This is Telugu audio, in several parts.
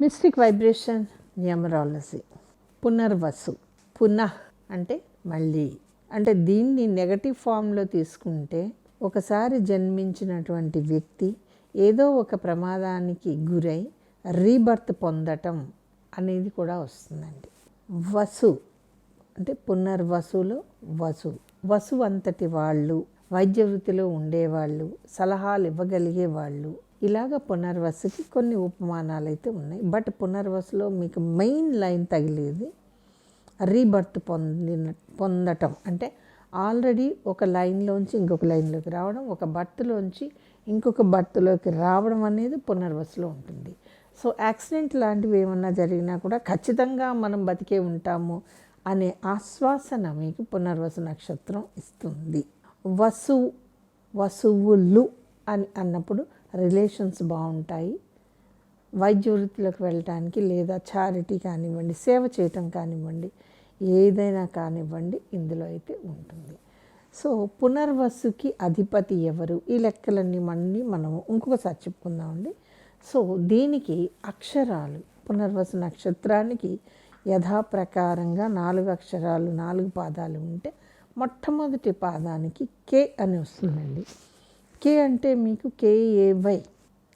మిస్టిక్ వైబ్రేషన్ న్యూమరాలజీ పునర్వసు పునః అంటే మళ్ళీ. అంటే దీన్ని నెగటివ్ ఫామ్లో తీసుకుంటే ఒకసారి జన్మించినటువంటి వ్యక్తి ఏదో ఒక ప్రమాదానికి గురై రీబర్త్ పొందటం అనేది కూడా వస్తుందండి. వసు అంటే పునర్వసులో వసు. వసు అంతటి వాళ్ళు వైద్య వృత్తిలో ఉండేవాళ్ళు సలహాలు ఇవ్వగలిగే వాళ్ళు ఇలాగ పునర్వసుకి కొన్ని ఉపమానాలు అయితే ఉన్నాయి. బట్ పునర్వసులో మీకు మెయిన్ లైన్ తగిలేది రీబర్త్ పొందిన పొందటం. అంటే ఆల్రెడీ ఒక లైన్లోంచి ఇంకొక లైన్లోకి రావడం ఒక బర్త్లోంచి ఇంకొక బర్త్లోకి రావడం అనేది పునర్వసులో ఉంటుంది. సో యాక్సిడెంట్ లాంటివి ఏమన్నా జరిగినా కూడా ఖచ్చితంగా మనం బతికే ఉంటాము అనే ఆశ్వాసన మీకు పునర్వసు నక్షత్రం ఇస్తుంది. వసు వసువులు అని అన్నప్పుడు రిలేషన్స్ బాగుంటాయి. వైద్య వృత్తిలోకి వెళ్ళటానికి లేదా చారిటీ కానివ్వండి సేవ చేయటం కానివ్వండి ఏదైనా కానివ్వండి ఇందులో అయితే ఉంటుంది. సో పునర్వసుకి అధిపతి ఎవరు? ఈ లెక్కలన్నీ మన్ని మనము ఇంకొకసారి చెప్పుకుందామండి సో దీనికి అక్షరాలు పునర్వసు నక్షత్రానికి యథాప్రకారంగా నాలుగు అక్షరాలు నాలుగు పాదాలు ఉంటే మొట్టమొదటి పాదానికి కే అని వస్తుందండి. కే అంటే మీకు కేఏవై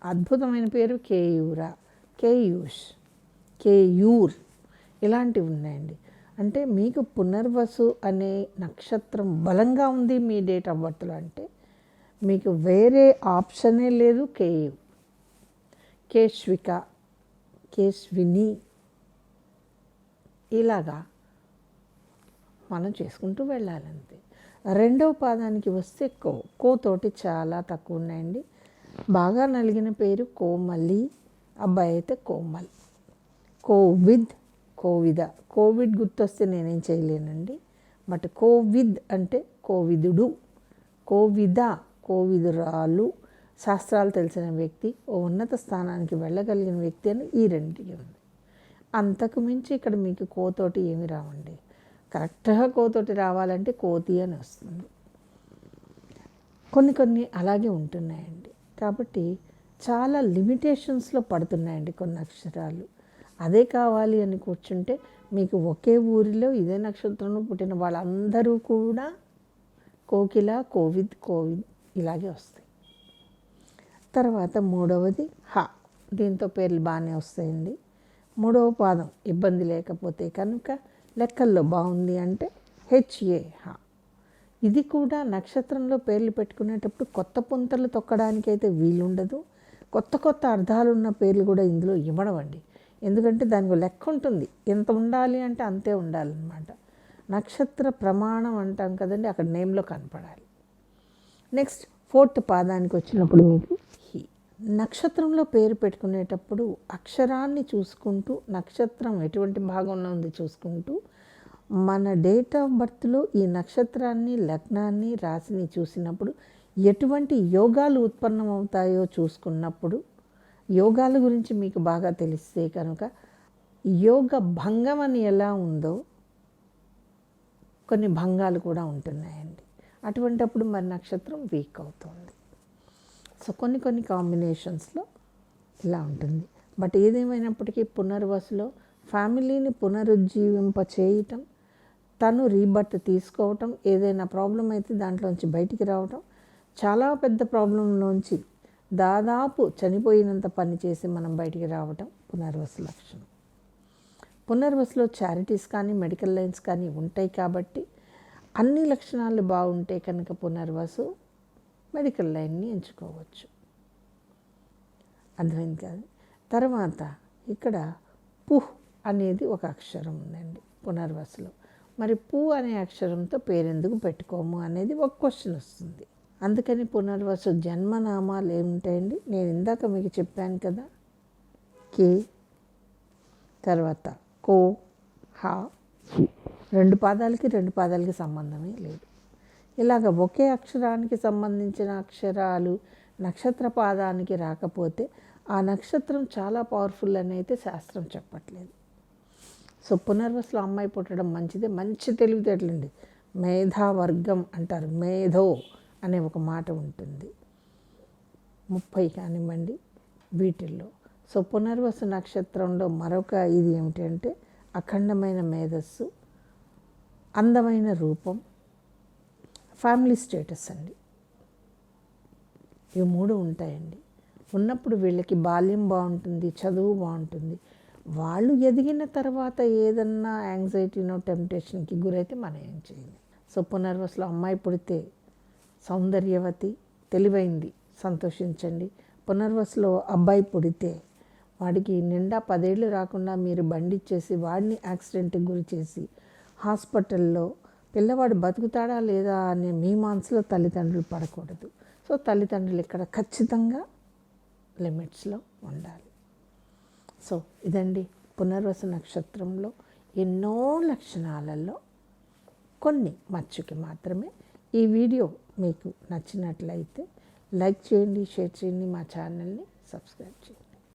అద్భుతమైన పేరు కేయూరా కేయూష్ కేయూర్ ఇలాంటివి ఉన్నాయండి. అంటే మీకు పునర్వసు అనే నక్షత్రం బలంగా ఉంది మీ డేట్ ఆఫ్ బర్త్లో అంటే మీకు వేరే ఆప్షనే లేదు కేయు కేశ్విక కేశ్విని. ఇలాగా మనం చేసుకుంటూ వెళ్ళాలంతే. రెండవ పాదానికి వస్తే కో. కోతోటి చాలా తక్కువ ఉన్నాయండి. బాగా నలిగిన పేరు కోమలి అబ్బాయి అయితే కోమల్. కోవిద్ కోవిద కోవిడ్ గుర్తొస్తే నేనేం చేయలేనండి. బట్ కోవిద్ అంటే కోవిదుడు కోవిద కోవిదురాలు శాస్త్రాలు తెలిసిన వ్యక్తి ఓ ఉన్నత స్థానానికి వెళ్ళగలిగిన వ్యక్తి అని ఈ రెండింటికి ఉంది. అంతకు మించి ఇక్కడ మీకు కోతోటి ఏమి రావండి. కరెక్ట్గా కోతోటి రావాలంటే కోతి అని వస్తుంది. కొన్ని కొన్ని అలాగే ఉంటున్నాయండి. కాబట్టి చాలా లిమిటేషన్స్లో పడుతున్నాయండి కొన్ని అక్షరాలు అదే కావాలి అని కూర్చుంటే మీకు ఒకే ఊరిలో ఇదే నక్షత్రంలో పుట్టిన వాళ్ళందరూ కూడా కోకిల కోవిద్ కోవిద్ ఇలాగే వస్తాయి. తర్వాత మూడవది హ. దీంతో పేర్లు బాగానే వస్తాయండి. మూడవ పాదం ఇబ్బంది లేకపోతే కనుక లెక్కల్లో బాగుంది అంటే హెచ్ఏ ఇది కూడా నక్షత్రంలో పేర్లు పెట్టుకునేటప్పుడు కొత్త పుంతలు తొక్కడానికైతే వీలుండదు. కొత్త కొత్త అర్థాలు ఉన్న పేర్లు కూడా ఇందులో ఇవ్వడమండి. ఎందుకంటే దానికి లెక్క ఉంటుంది. ఎంత ఉండాలి అంటే అంతే ఉండాలన్నమాట. నక్షత్ర ప్రమాణం అంటాం కదండి అక్కడ నేమ్లో కనపడాలి. నెక్స్ట్ ఫోర్త్ పాదానికి వచ్చినప్పుడు మీకు నక్షత్రంలో పేరు పెట్టుకునేటప్పుడు అక్షరాన్ని చూసుకుంటూ నక్షత్రం ఎటువంటి భాగంలో ఉంది చూసుకుంటూ మన డేట్ ఆఫ్ బర్త్లో ఈ నక్షత్రాన్ని లగ్నాన్ని రాశిని చూసినప్పుడు ఎటువంటి యోగాలు ఉత్పన్నమవుతాయో చూసుకున్నప్పుడు యోగాల గురించి మీకు బాగా తెలిస్తే కనుక యోగ భంగం అని ఎలా ఉందో కొన్ని భంగాలు కూడా ఉంటున్నాయండి. అటువంటప్పుడు మరి నక్షత్రం వీక్ అవుతుంది. సో కొన్ని కొన్ని కాంబినేషన్స్లో ఇలా ఉంటుంది. బట్ ఏదేమైనప్పటికీ పునర్వసులో ఫ్యామిలీని పునరుజ్జీవింప చేయటం తను రీబర్త్ తీసుకోవటం ఏదైనా ప్రాబ్లం అయితే దాంట్లోంచి బయటికి రావటం చాలా పెద్ద ప్రాబ్లంలోంచి దాదాపు చనిపోయినంత పని చేసి మనం బయటికి రావటం పునర్వసు లక్షణం. పునర్వసులో చారిటీస్ కానీ మెడికల్ లైన్స్ కానీ ఉంటాయి కాబట్టి అన్ని లక్షణాలు బాగుంటే కనుక పునర్వసు మెడికల్ లైన్ని ఎంచుకోవచ్చు. అర్థమైంది కాదు. తర్వాత ఇక్కడ పుహ్ అనేది ఒక అక్షరం ఉందండి పునర్వసులో. మరి పు అనే అక్షరంతో పేరెందుకు పెట్టుకోము అనేది ఒక క్వశ్చన్ వస్తుంది. అందుకని పునర్వసు జన్మనామాలు ఏముంటాయండి? నేను ఇందాక మీకు చెప్పాను కదా. కే తర్వాత కో హా. హు. రెండు పాదాలకి రెండు పాదాలకి సంబంధమే లేదు. ఇలాగ ఒకే అక్షరానికి సంబంధించిన అక్షరాలు నక్షత్ర పాదానికి రాకపోతే ఆ నక్షత్రం చాలా పవర్ఫుల్ అని అయితే శాస్త్రం చెప్పట్లేదు. సో పునర్వసులో అమ్మాయి పుట్టడం మంచిదే. మంచి తెలివితేటలండి. మేధావర్గం అంటారు. మేధో అనే ఒక మాట ఉంటుంది. ముప్పై కానివ్వండి వీటిల్లో. సో పునర్వసు నక్షత్రంలో మరొక ఇది ఏమిటంటే అఖండమైన మేధస్సు అందమైన రూపం ఫ్యామిలీ స్టేటస్ అండి. ఇవి మూడు ఉంటాయండి. ఉన్నప్పుడు వీళ్ళకి బాల్యం బాగుంటుంది చదువు బాగుంటుంది. వాళ్ళు ఎదిగిన తర్వాత ఏదన్నా యాంగ్జైటీనో టెంప్టేషన్కి గురైతే మనం ఏం చేయాలి సో పునర్వసులో అమ్మాయి పుడితే సౌందర్యవతి తెలివైంది సంతోషించండి. పునర్వసులో అబ్బాయి పుడితే వాడికి నిండా పదేళ్ళు రాకుండా మీరు బండిచ్చేసి వాడిని యాక్సిడెంట్కి గురి చేసి హాస్పిటల్లో పిల్లవాడు బతుకుతాడా లేదా అనే మీ మనసులో తల్లిదండ్రులు పడకూడదు. సో తల్లిదండ్రులు ఇక్కడ ఖచ్చితంగా లిమిట్స్లో ఉండాలి. సో ఇదండి పునర్వస నక్షత్రంలో ఎన్నో లక్షణాలలో కొన్ని మచ్చుకి మాత్రమే. ఈ వీడియో మీకు నచ్చినట్లయితే లైక్ చేయండి షేర్ చేయండి మా ఛానల్ని సబ్స్క్రైబ్ చేయండి.